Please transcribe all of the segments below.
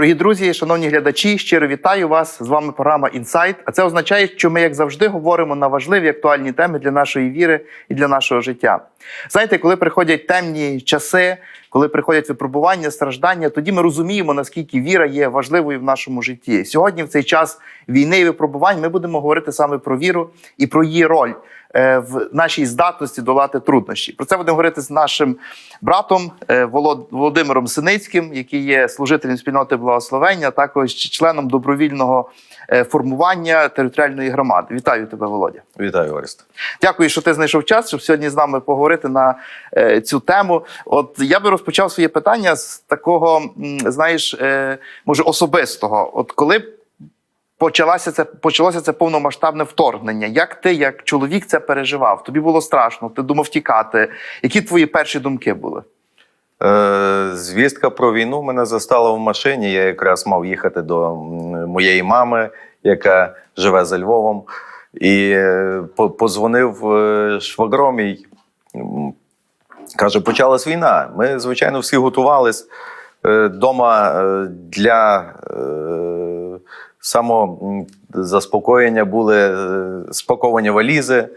Дорогі друзі, шановні глядачі, щиро вітаю вас. З вами програма Інсайт. А це означає, що ми, як завжди, говоримо на важливі актуальні теми для нашої віри і для нашого життя. Знаєте, коли приходять темні часи, коли приходять випробування, страждання, тоді ми розуміємо, наскільки віра є важливою в нашому житті. Сьогодні, в цей час війни і випробувань, ми будемо говорити саме про віру і про її роль е, в нашій здатності долати труднощі. Про це будемо говорити з нашим братом е, Волод- Володимиром Синицьким, який є служителем спільноти благословення, також членом добровільного формування територіальної громади. Вітаю тебе, Володя. Вітаю, Орест. Дякую, що ти знайшов час, щоб сьогодні з нами поговорити на е, цю тему. От я би розпочав своє питання з такого, знаєш, е, може особистого. От коли почалося це, почалося це повномасштабне вторгнення, як ти, як чоловік, це переживав? Тобі було страшно, ти думав тікати. Які твої перші думки були? Е, звістка про війну мене застала в машині. Я якраз мав їхати до моєї мами, яка живе за Львовом, і е, позвонив е, швагро мій. М, Каже, почалась війна. Ми, звичайно, всі готувались е, дома для самозаспокоєння були спаковані валізи.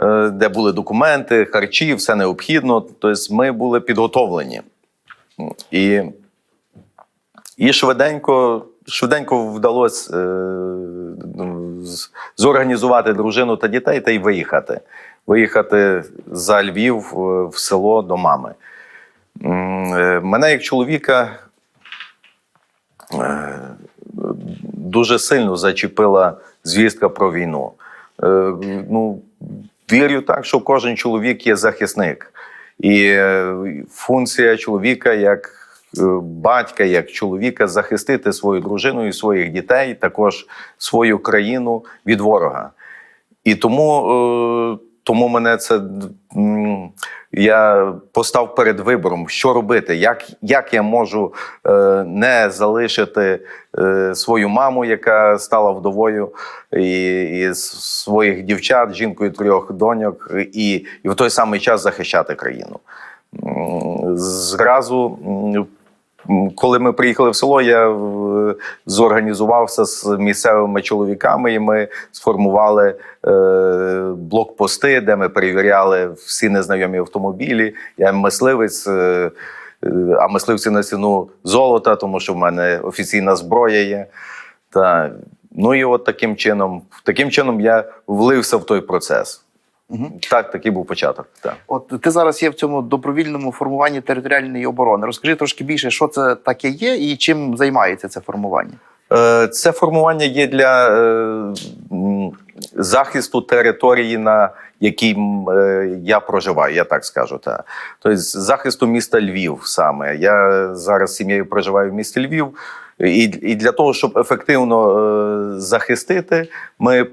Е, де були документи, харчі, все необхідно. Тобто ми були підготовлені. І, і швиденько, швиденько вдалося е, зорганізувати дружину та дітей та й виїхати. Виїхати за Львів е, в село до мами. Мене як чоловіка дуже сильно зачепила звістка про війну. Ну, вірю так, що кожен чоловік є захисник. І е, функція чоловіка як е, батька, як чоловіка захистити свою дружину і своїх дітей, також свою країну від ворога. І тому, е, тому мене це я постав перед вибором, що робити, як, як я можу е, не залишити е, свою маму, яка стала вдовою, і, і своїх дівчат, жінкою трьох доньок, і, і в той самий час захищати країну. Зразу. Коли ми приїхали в село, я е, зорганізувався з місцевими чоловіками, і ми сформували е, блокпости, де ми перевіряли всі незнайомі автомобілі. Я мисливець, е, а мисливці на ціну золота, тому що в мене офіційна зброя є. Та, ну і от таким чином, таким чином я влився в той процес. Мгм. Так, такий був початок. Так. От ти зараз є в цьому добровільному формуванні територіальної оборони. Розкажи трошки більше, що це таке є і чим займається це формування. Е, Це формування є для е, захисту території, на якій е, я проживаю, я так скажу. Та. Тобто захисту міста Львів саме. Я зараз з сім'єю проживаю в місті Львів. І, для того, щоб ефективно захистити, ми.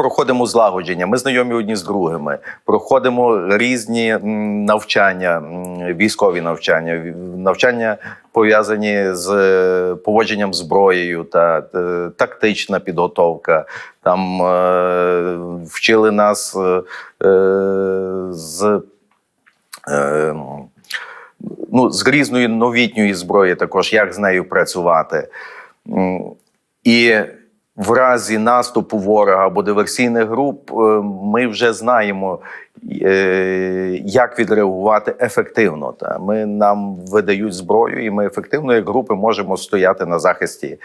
Проходимо злагодження, ми знайомі одні з другими, проходимо різні навчання, військові навчання, навчання пов'язані з е, поводженням зброєю та е, тактична підготовка. Там е, вчили нас е, е, з. Е, Ну, з різної новітньої зброї, також як з нею працювати. І в разі наступу ворога або диверсійних груп е, ми вже знаємо, е, як відреагувати ефективно. Ми нам видають зброю, і ми ефективно, як групи, можемо стояти на захисті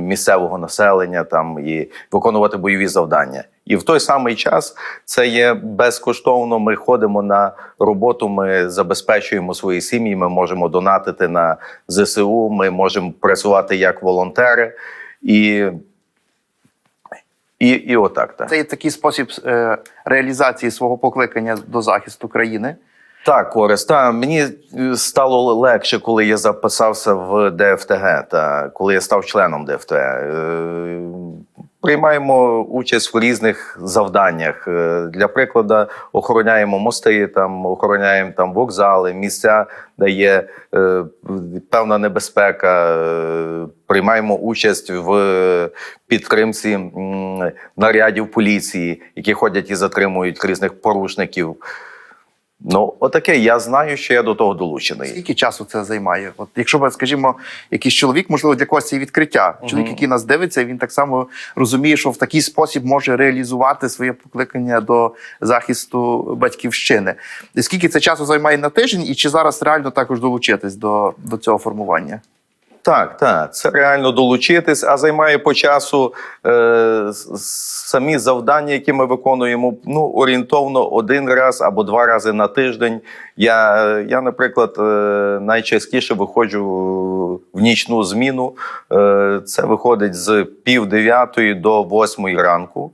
місцевого населення там і виконувати бойові завдання. І в той самий час це є безкоштовно. Ми ходимо на роботу, ми забезпечуємо свої сім'ї. Ми можемо донатити на ЗСУ. Ми можемо працювати як волонтери, і, і, і отак. Так. Це є такий спосіб е, реалізації свого покликання до захисту країни. Так, Орес, та мені е, стало легше, коли я записався в ДФТГ, та коли я став членом ДФТГ. Е, Приймаємо участь в різних завданнях. Е, Для прикладу, охороняємо мости, там охороняємо там вокзали, місця, де є е, певна небезпека. Е, Приймаємо участь в підтримці нарядів поліції, які ходять і затримують різних порушників. Ну, отаке, я знаю, що я до того долучений. Скільки часу це займає? От якщо ми, скажімо, якийсь чоловік, можливо, для когось це відкриття. Чоловік, який нас дивиться, він так само розуміє, що в такий спосіб може реалізувати своє покликання до захисту батьківщини. І Скільки це часу займає на тиждень, і чи зараз реально також долучитись до, до цього формування? Так, так, це реально долучитись, а займає по часу е, самі завдання, які ми виконуємо, ну орієнтовно один раз або два рази на тиждень. Я, я наприклад, е, найчастіше виходжу в нічну зміну. Е, це виходить з пів дев'ятої до восьмої ранку.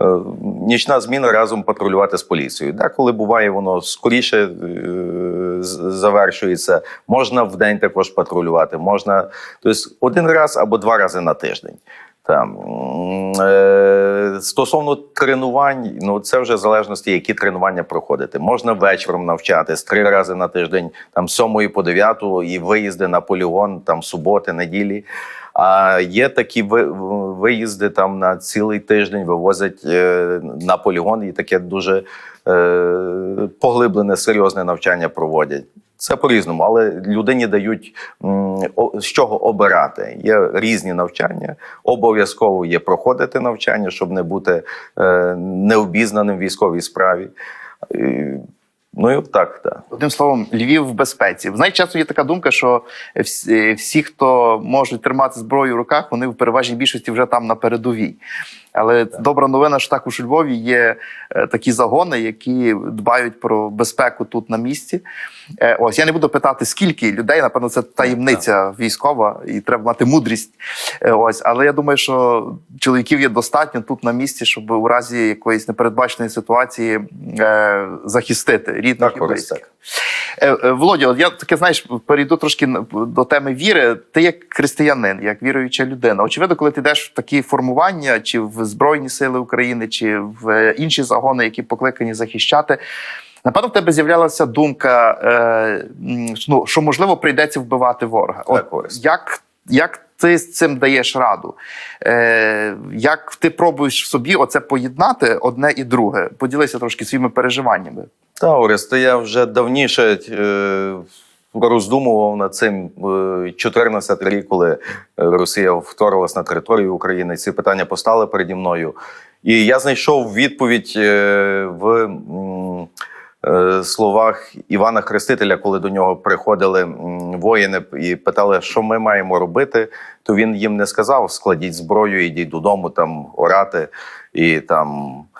Е, Нічна зміна разом патрулювати з поліцією. Деколи буває воно скоріше е, завершується. Можна в день також патрулювати. Можна тобто один раз або два рази на тиждень. Там е, стосовно тренувань, ну це вже в залежності, які тренування проходити. Можна вечором навчатись три рази на тиждень, там сьомої по дев'яту, і виїзди на полігон, там суботи, неділі. А є такі виїзди там на цілий тиждень вивозять е, на полігон, і таке дуже е, поглиблене, серйозне навчання проводять. Це по-різному, але людині дають з чого обирати. Є різні навчання. Обов'язково є проходити навчання, щоб не бути е, необізнаним військовій справі. Ну і так, так. Одним словом, Львів в безпеці. Знаєте, часто є така думка, що всі, всі, хто можуть тримати зброю в руках, вони в переважній більшості вже там на передовій. Але добра новина, що також у Львові є е, такі загони, які дбають про безпеку тут на місці. Е, ось я не буду питати, скільки людей, напевно, це таємниця військова, і треба мати мудрість. Е, ось, але я думаю, що чоловіків є достатньо тут на місці, щоб у разі якоїсь непередбаченої ситуації захистити рідних і близьких. Е, е, Володя, я таке знаєш, перейду трошки до теми віри. Ти як християнин, як віруюча людина. Очевидно, коли ти йдеш в такі формування, чи в Збройні Сили України, чи в е, інші загони, які покликані захищати. Напевно, в тебе з'являлася думка, е, ну, що можливо прийдеться вбивати ворога. Орес. як, як ти з цим даєш раду? Е, як ти пробуєш в собі оце поєднати одне і друге? Поділися трошки своїми переживаннями. Та, Орес, я вже давніше е, роздумував над цим е, 14 рік, коли е, Росія вторглась на територію України. Ці питання постали переді мною. І я знайшов відповідь е, в е, словах Івана Хрестителя, коли до нього приходили воїни і питали, що ми маємо робити. То він їм не сказав: складіть зброю, ідіть додому, там орати і там е,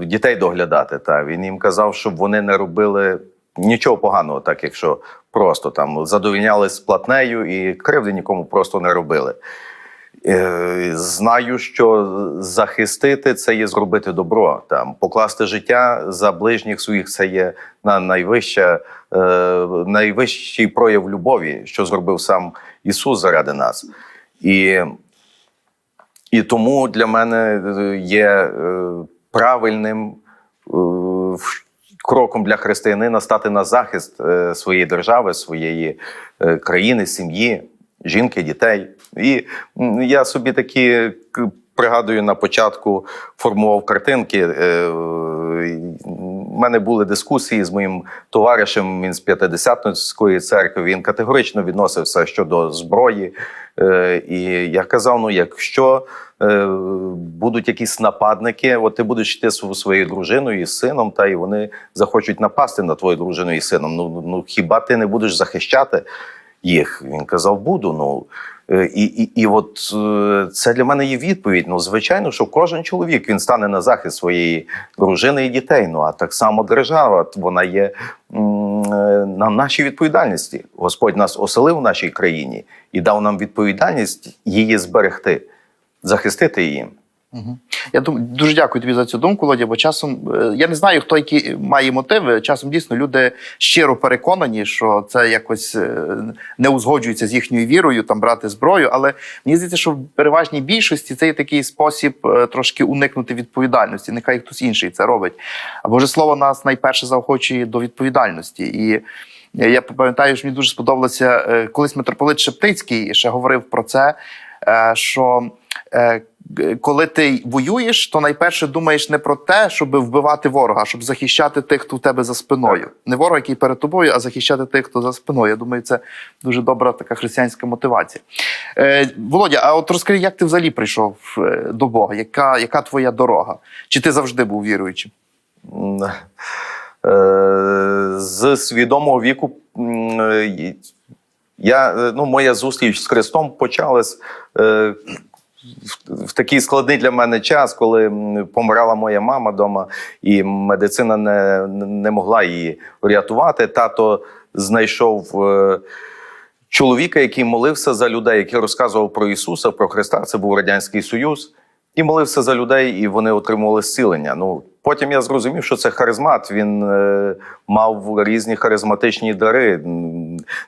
дітей доглядати. Та він їм казав, щоб вони не робили нічого поганого, так якщо просто там задовільнялись платнею і кривди нікому просто не робили. Е, Знаю, що захистити це є зробити добро. Там покласти життя за ближніх своїх це є на найвища, е, найвищий прояв любові, що зробив сам Ісус заради нас. І і тому для мене е, є е, правильним е, кроком для християнина стати на захист е, своєї держави, своєї е, країни, сім'ї, жінки, дітей. І я собі такі пригадую на початку формував картинки. У мене були дискусії з моїм товаришем. Він з П'ятидесятницької церкви. Він категорично відносився щодо зброї. І я казав: ну, якщо будуть якісь нападники, от ти будеш йти зі своєю дружиною і сином, та і вони захочуть напасти на твою дружину і сином. Ну, ну хіба ти не будеш захищати їх? Він казав, буду. Ну Е, і, і, і от е, це для мене є відповідь. Ну, звичайно, що кожен чоловік він стане на захист своєї дружини і дітей. Ну а так само держава, вона є е, на нашій відповідальності. Господь нас оселив в нашій країні і дав нам відповідальність її зберегти, захистити її. Я думаю, дуже дякую тобі за цю думку, Володя, бо часом е, я не знаю, хто які має мотиви. Часом дійсно люди щиро переконані, що це якось е, не узгоджується з їхньою вірою, там брати зброю. Але мені здається, що в переважній більшості це є такий спосіб е, трошки уникнути відповідальності. Нехай хтось інший це робить. А Боже слово нас найперше заохочує до відповідальності. І я пам'ятаю, що мені дуже сподобалося, колись митрополит Шептицький ще говорив про це, що коли ти воюєш, то найперше думаєш не про те, щоб вбивати ворога, щоб захищати тих, хто в тебе за спиною. Не ворога, який перед тобою, а захищати тих, хто за спиною. Я думаю, це дуже добра така християнська мотивація. Е, Володя, а от розкажи, як ти взагалі прийшов е, до Бога? Яка, яка твоя дорога? Чи ти завжди був віруючим? Е, З свідомого віку е, я, е, ну, моя зустріч з Христом почалась е, в, такий складний для мене час, коли помирала моя мама вдома, і медицина не, не могла її врятувати. Тато знайшов. е, Чоловіка, який молився за людей, який розказував про Ісуса, про Христа, це був Радянський Союз, і молився за людей, і вони отримували зцілення. Ну потім я зрозумів, що це харизмат. Він е, мав різні харизматичні дари,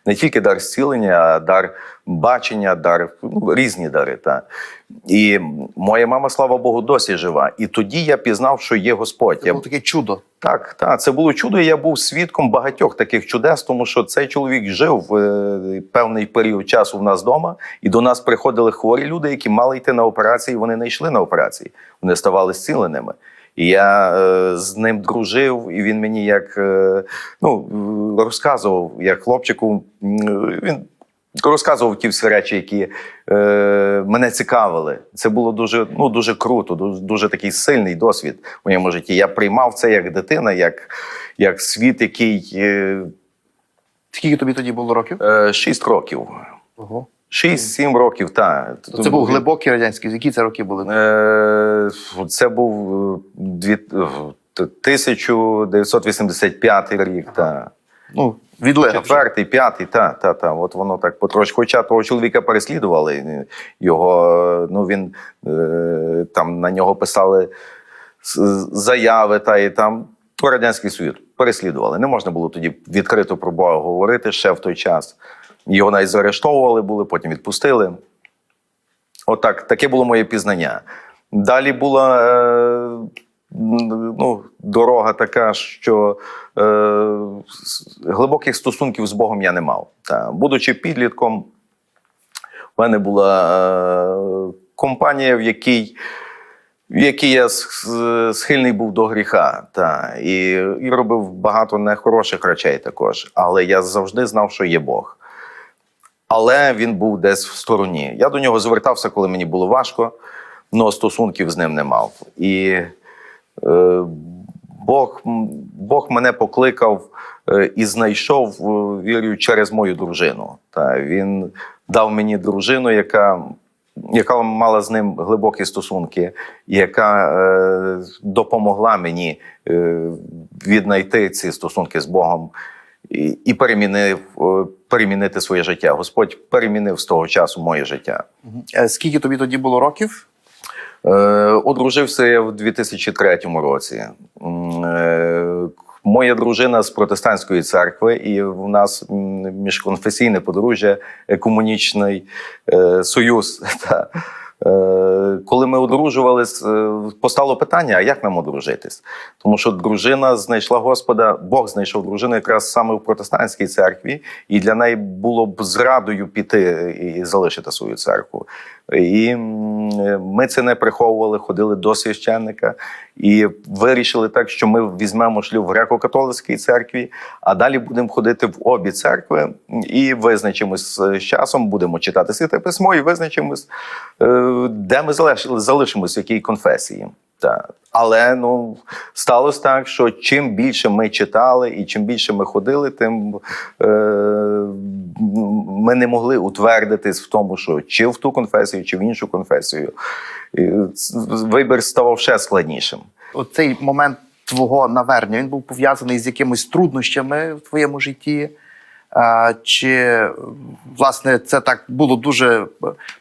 не тільки дар зцілення, а дар бачення, дар ну, різні дари. Та. І моя мама, слава Богу, досі жива. І тоді я пізнав, що є Господь. Це було таке чудо. так, так, це було чудо. і Я був свідком багатьох таких чудес, тому що цей чоловік жив е, певний період часу в нас вдома, і до нас приходили хворі люди, які мали йти на операції. Вони не йшли на операції, вони ставали зціленими. І я е, з ним дружив, і він мені як е, ну, розказував, як хлопчику, він розказував ті всі речі, які е, мене цікавили. Це було дуже, ну, дуже круто, дуже, дуже такий сильний досвід в моєму житті. Я приймав це як дитина, як, як світ, який е, Скільки тобі тоді було років? е, 6 років. Ого. 6-7 років, так. Це був глибокий радянський. Які це роки були? Е, Це був е, дві- е, 1985 рік. Та. Ну, відлега. Четвертий, п'ятий, та, та, та. От воно так потрошку. Хоча того чоловіка переслідували. Його, ну він е, там на нього писали заяви, та і там Радянський Союз переслідували. Не можна було тоді відкрито про Бога говорити ще в той час. Його навіть заарештовували були, потім відпустили. Отак, таке було моє пізнання. Далі була е, ну, дорога така, що е, глибоких стосунків з Богом я не мав. Та, будучи підлітком, в мене була е, компанія, в якій, в якій я схильний був до гріха. Та, і, і робив багато нехороших речей також. Але я завжди знав, що є Бог але він був десь в стороні. Я до нього звертався, коли мені було важко, але стосунків з ним не мав. І е, Бог, Бог мене покликав е, і знайшов, е, вірю, через мою дружину. Та, він дав мені дружину, яка. Яка мала з ним глибокі стосунки, яка е, допомогла мені е, віднайти ці стосунки з Богом і, перемінив, е, перемінити своє життя. Господь перемінив з того часу моє життя. Е, Скільки тобі тоді було років? Е, одружився я в 2003 році. Моя дружина з протестантської церкви, і в нас міжконфесійне подружжя, екумунічний е, союз. Та, коли ми одружувались, е, постало питання: а як нам одружитись? Тому що дружина знайшла Господа, Бог знайшов дружину якраз саме в протестантській церкві, і для неї було б зрадою піти і залишити свою церкву. І ми це не приховували, ходили до священника і вирішили так, що ми візьмемо шлюб в греко-католицькій церкві, а далі будемо ходити в обі церкви і визначимось з часом, будемо читати святе письмо і визначимось, е, де ми залишимось, в якій конфесії. Так. Але ну сталося так, що чим більше ми читали і чим більше ми ходили, тим е, ми не могли утвердитись в тому, що чи в ту конфесію, чи в іншу конфесію. Вибір ставав ще складнішим. Оцей момент твого навернення він був пов'язаний з якимись труднощами в твоєму житті. Чи власне це так було дуже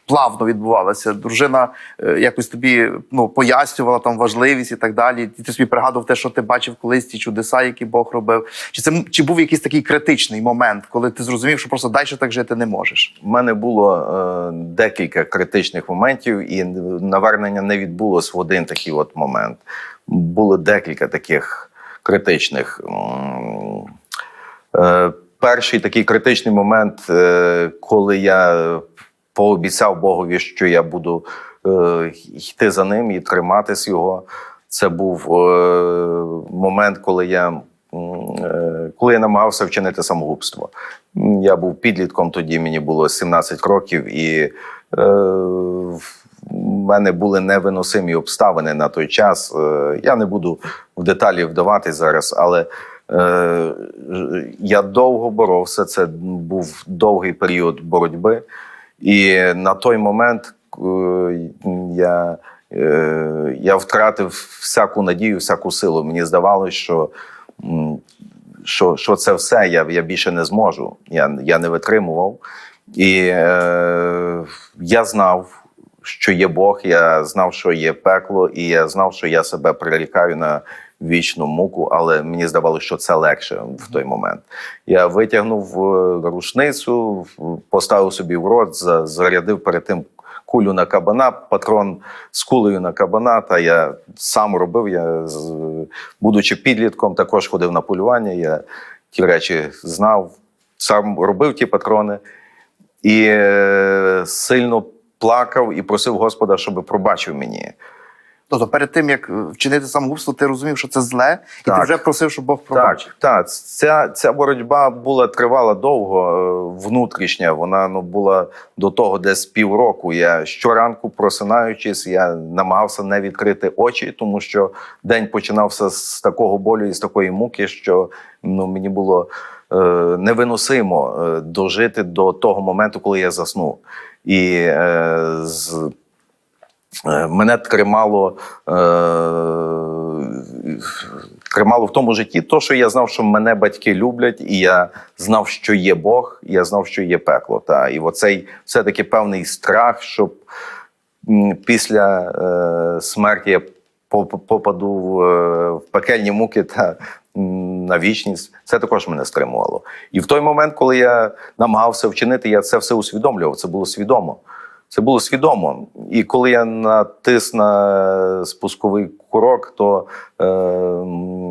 плавно відбувалося? Дружина е, якось тобі ну, пояснювала там важливість і так далі. І ти собі пригадував те, що ти бачив колись ці чудеса, які Бог робив. Чи це чи був якийсь такий критичний момент, коли ти зрозумів, що просто далі так жити не можеш? У мене було е, декілька критичних моментів, і навернення не відбулось в один такий от момент. Було декілька таких критичних. Е, перший такий критичний момент, е, коли я пообіцяв Богові, що я буду е, йти за ним і триматись його. Це був е, момент, коли я, коли я намагався вчинити самогубство. Я був підлітком, тоді мені було 17 років, і в мене були невиносимі обставини на той час. Я не буду в деталі вдаватись зараз, але я довго боровся. Це був довгий період боротьби. І на той момент е, я, е, я втратив всяку надію, всяку силу. Мені здавалося, що, що, що це все, я, я більше не зможу. Я, я не витримував. І е, я знав, що є Бог, я знав, що є пекло, і я знав, що я себе прирікаю на вічну муку, але мені здавалося, що це легше в той момент. Я витягнув е, рушницю, поставив собі в рот, зарядив перед тим кулю на кабана, патрон з кулею на кабана. Та я сам робив. Я, будучи підлітком, також ходив на полювання. Я ті речі знав, сам робив ті патрони і е, сильно плакав і просив Господа, щоб пробачив мені. Тобто, перед тим як е, вчинити самогубство, ти розумів, що це зле, і ти вже просив, щоб Бог пробачив. Так, так. Ця, ця боротьба була тривала довго, е, внутрішня. Вона ну, була до того десь півроку. Я щоранку, просинаючись, я намагався не відкрити очі, тому що день починався з такого болю і з такої муки, що ну, мені було е, невиносимо е, дожити до того моменту, коли я заснув. І е, з, Мене тримало, е, тримало в тому житті, то, що я знав, що мене батьки люблять, і я знав, що є Бог, і я знав, що є пекло. Та. І оцей все-таки певний страх, щоб після е, смерті я попаду е, в пекельні муки та на вічність, це також мене стримувало. І в той момент, коли я намагався вчинити, я це все усвідомлював. Це було свідомо. Це було свідомо. І коли я натис на спусковий курок, то е,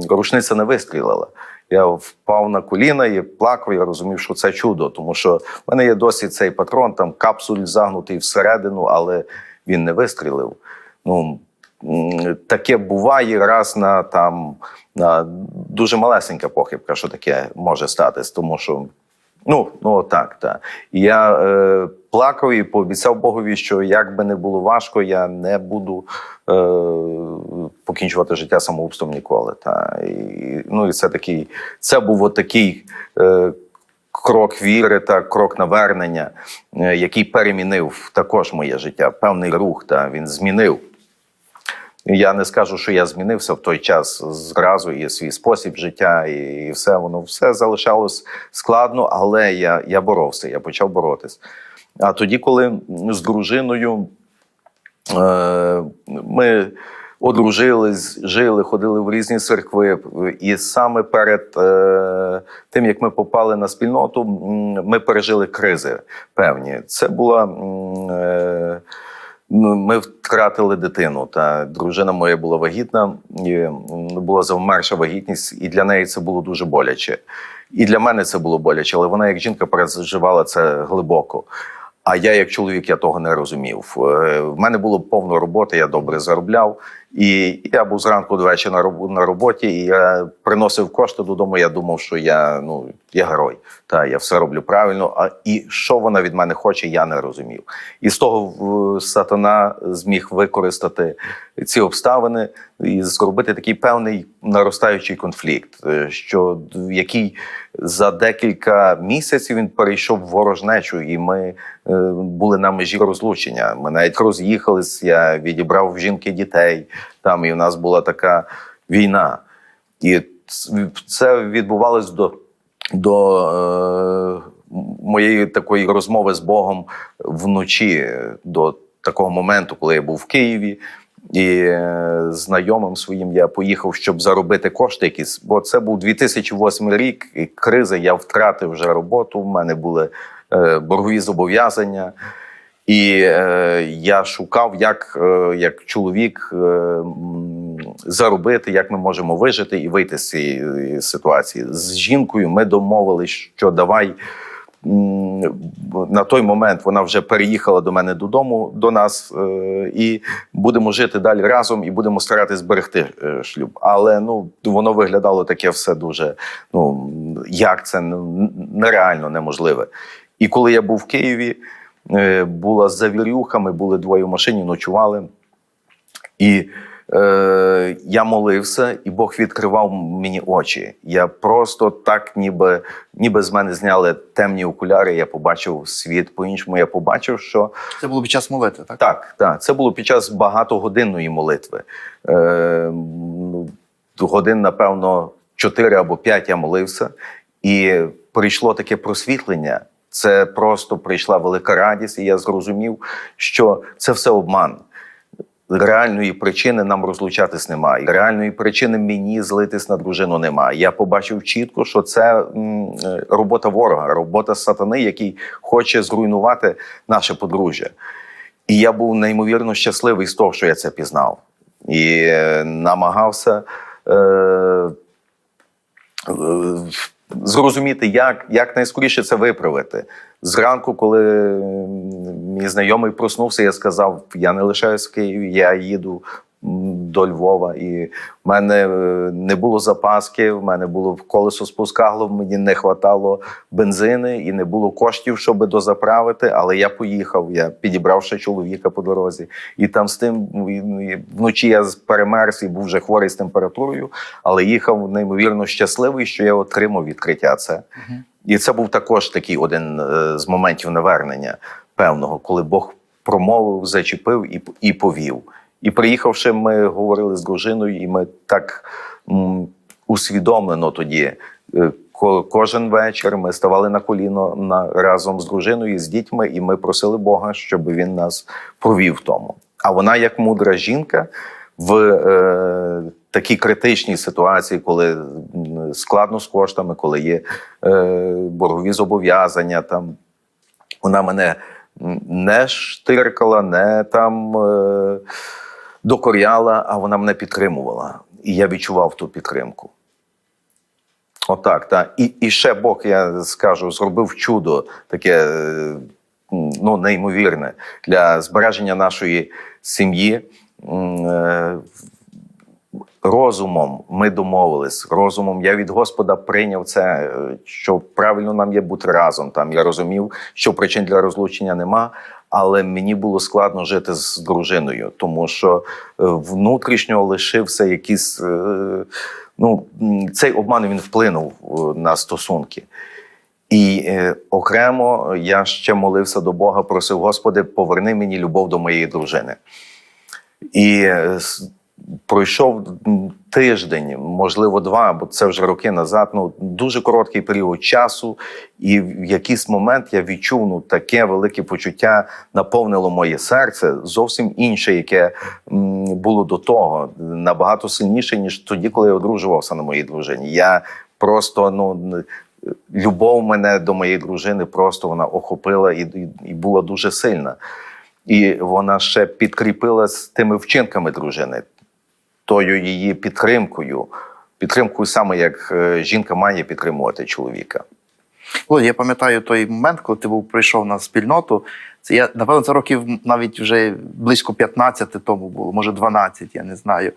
рушниця не вистрілила. Я впав на коліна і плакав. Я розумів, що це чудо, тому що в мене є досі цей патрон, там капсуль загнутий всередину, але він не вистрілив. Ну, таке буває раз на там на дуже малесенька похибка, що таке може статись, тому що Ну, ну так, так. Я е, плакав і пообіцяв Богові, що як би не було важко, я не буду е, покінчувати життя самогубством ніколи. Та. І, ну, і це такий, це був от такий е, крок віри та крок навернення, е, який перемінив також моє життя. Певний рух, та він змінив. Я не скажу, що я змінився в той час зразу і свій спосіб життя, і, і все воно все залишалось складно, але я, я боровся, я почав боротись. А тоді, коли з дружиною е, ми одружились, жили, ходили в різні церкви, і саме перед е, тим, як ми попали на спільноту, ми пережили кризи певні. Це була. Е, Ми втратили дитину. Та дружина моя була вагітна, і була завмерша вагітність, і для неї це було дуже боляче. І для мене це було боляче, але вона, як жінка, переживала це глибоко. А я, як чоловік, я того не розумів. Е, В мене було повно роботи, я добре заробляв. І я був зранку до роб- на роботі, і я приносив кошти додому. Я думав, що я ну я герой. Та я все роблю правильно. А і що вона від мене хоче, я не розумів. І з того сатана зміг використати ці обставини і зробити такий певний наростаючий конфлікт, е, що який за декілька місяців він перейшов в ворожнечу, і ми е, були на межі розлучення. Ми навіть роз'їхались. Я відібрав в жінки дітей там, і у нас була така війна. І це відбувалось до, до е, моєї такої розмови з Богом вночі, до такого моменту, коли я був в Києві. І е, знайомим своїм я поїхав, щоб заробити кошти якісь. Бо це був 2008 рік, і криза. Я втратив вже роботу. У мене були е, боргові зобов'язання. І е, я шукав, як, е, як чоловік е, заробити, як ми можемо вижити і вийти з цієї е, ситуації. З жінкою ми домовились, що давай на той момент вона вже переїхала до мене додому, до нас, е, і будемо жити далі разом, і будемо старатися зберегти е, шлюб. Але ну воно виглядало таке все дуже. Ну як це нереально неможливе. І коли я був в Києві, була з завірюхами, були двоє в машині, ночували. І е, я молився, і Бог відкривав мені очі. Я просто так, ніби, ніби з мене зняли темні окуляри. Я побачив світ по-іншому. Я побачив, що Це було під час молитви, так? так, так, це було під час багатогодинної молитви. Е, годин, напевно, 4 або 5 я молився, і прийшло таке просвітлення. Це просто прийшла велика радість, і я зрозумів, що це все обман. Реальної причини нам розлучатись немає. Реальної причини мені злитись на дружину немає. Я побачив чітко, що це е, робота ворога, робота сатани, який хоче зруйнувати наше подружжя. І я був неймовірно щасливий з того, що я це пізнав. І е, намагався е, зрозуміти, як, як найскоріше це виправити. Зранку, коли мій знайомий проснувся, я сказав: я не лишаюсь в Києві, я їду до Львова. І в мене е, не було запаски, в мене було колесо спускало, мені не вистачало бензини і не було коштів, щоб дозаправити. Але я поїхав, я підібрав ще чоловіка по дорозі. І там з тим і вночі я перемерз і був вже хворий з температурою, але їхав неймовірно щасливий, що я отримав відкриття це. І це був також такий один е, з моментів навернення певного, коли Бог промовив, зачепив і, і повів. І приїхавши, ми говорили з дружиною, і ми так м, усвідомлено тоді. е, Кожен вечір ми ставали на коліно на, разом з дружиною і з дітьми, і ми просили Бога, щоб він нас провів тому. А вона, як мудра жінка, в е, такій критичній ситуації, коли складно з коштами, коли є е, боргові зобов'язання, там вона мене не штиркала, не там е, докоряла, а вона мене підтримувала. І я відчував ту підтримку. Отак, так. І, і ще Бог, я скажу, зробив чудо таке е, ну, неймовірне для збереження нашої сім'ї. Розумом ми домовились. Розумом я від Господа прийняв це, е, що правильно нам є бути разом. Там я розумів, що причин для розлучення нема, але мені було складно жити з дружиною, тому що е, внутрішньо лишився якийсь. е, Ну, цей обман він вплинув на стосунки. І окремо я ще молився до Бога, просив, Господи, поверни мені любов до моєї дружини. І пройшов тиждень, можливо, два, бо це вже роки назад. Ну дуже короткий період часу, і в якийсь момент я відчув ну, таке велике почуття наповнило моє серце, зовсім інше, яке було до того, набагато сильніше, ніж тоді, коли я одружувався на моїй дружині. Я просто ну. Любов мене до моєї дружини просто вона охопила і, і, і була дуже сильна. І вона ще підкріпила з тими вчинками дружини, тою її підтримкою, підтримкою саме як е, жінка має підтримувати чоловіка. Володя, я пам'ятаю той момент, коли ти був прийшов на спільноту. Це я напевно це років навіть вже близько 15 тому було, може 12, я не знаю.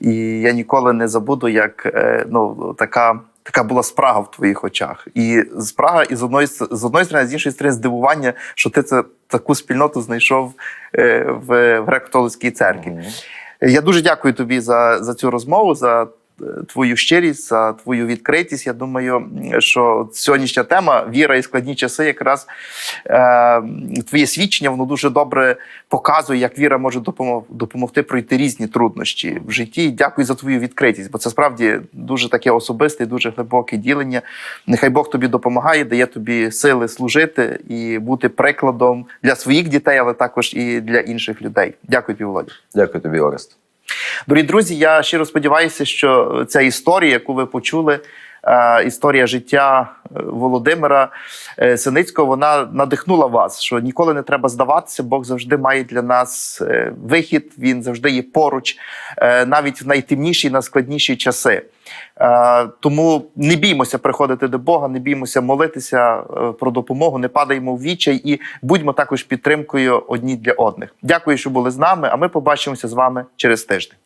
І я ніколи не забуду, як е, ну така. Така була спрага в твоїх очах, і спрага, і з одної з одної сторони, з іншої сторони, здивування, що ти це таку спільноту знайшов е, в, в греко-католицькій церкві. Я дуже дякую тобі за, за цю розмову, за твою щирість, за твою відкритість. Я думаю, що сьогоднішня тема віра і складні часи, якраз е, твоє свідчення, воно дуже добре показує, як віра може допомог, допомогти пройти різні труднощі в житті. Дякую за твою відкритість, бо це справді дуже таке особисте, і дуже глибоке ділення. Нехай Бог тобі допомагає, дає тобі сили служити і бути прикладом для своїх дітей, але також і для інших людей. Дякую тобі, Володя. Дякую тобі, Орест. Дорогі друзі, я щиро сподіваюся, що ця історія, яку ви почули, історія життя е, Володимира е, Синицького вона надихнула вас, що ніколи не треба здаватися. Бог завжди має для нас е, вихід. Він завжди є поруч, е, навіть в найтемніші, найскладніші часи. Е, Тому не біймося приходити до Бога, не біймося молитися е, про допомогу, не падаємо в відчай і будьмо також підтримкою одні для одних. Дякую, що були з нами. А ми побачимося з вами через тиждень.